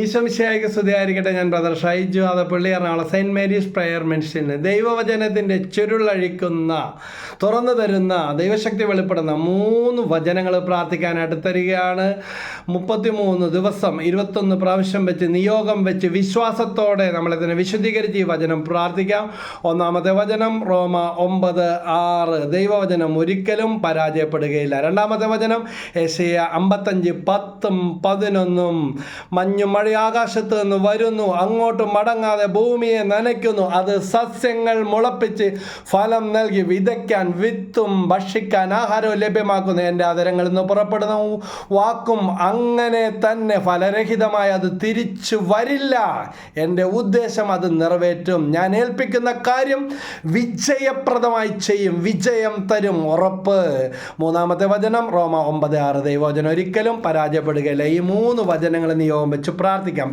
ഈശംശയായിക്ക് സ്തുതിയായിരിക്കട്ടെ ഞാൻ brother Shaiju Athappally Ernakulam saint Mary's prayer മെൻഷന് ദൈവവചനത്തിന്റെ ചുരുളഴിക്കുന്ന തുറന്നു തരുന്ന ദൈവശക്തി വെളിപ്പെടുന്ന മൂന്ന് വചനങ്ങൾ പ്രാർത്ഥിക്കാനായിട്ട് തരികയാണ്. മുപ്പത്തിമൂന്ന് ദിവസം ഇരുപത്തൊന്ന് പ്രാവശ്യം വെച്ച് നിയോഗം വെച്ച് വിശ്വാസത്തോടെ നമ്മളിതിനെ വിശുദ്ധീകരിച്ച് ഈ വചനം പ്രാർത്ഥിക്കാം. ഒന്നാമത്തെ വചനം റോമ ഒമ്പത് ആറ്. ദൈവവചനം ഒരിക്കലും പരാജയപ്പെടുകയില്ല. രണ്ടാമത്തെ വചനം ഏഷ്യ അമ്പത്തഞ്ച് പത്തും പതിനൊന്നും മഞ്ഞും ആകാശത്ത് നിന്ന് വരുന്നു അങ്ങോട്ട് മടങ്ങാതെ ഭൂമിയെ നനയ്ക്കുന്നു. അത് സസ്യങ്ങൾ മുളപ്പിച്ച് ഫലം നൽകി വിതയ്ക്കാൻ വിത്തും ഭക്ഷിക്കാൻ ആഹാരവും ലഭ്യമാക്കുന്നു. എന്റെ അതരങ്ങളിൽ നിന്ന് പുറപ്പെടുന്ന. വാക്കും അങ്ങനെ തന്നെ ഫലരഹിതമായി അത് തിരിച്ചു വരില്ല. എന്റെ ഉദ്ദേശം അത് നിറവേറ്റും. ഞാൻ ഏൽപ്പിക്കുന്ന കാര്യം വിജയപ്രദമായി ചെയ്യും. വിജയം തരും ഉറപ്പ്. മൂന്നാമത്തെ വചനം റോമ ഒമ്പത് ആറ് ദൈവവചനം. ഒരിക്കലും പരാജയപ്പെടുകയില്ല. ഈ മൂന്ന് വചനങ്ങൾ നിയോഗം വെച്ച് പ്രാർത്ഥിക്കാം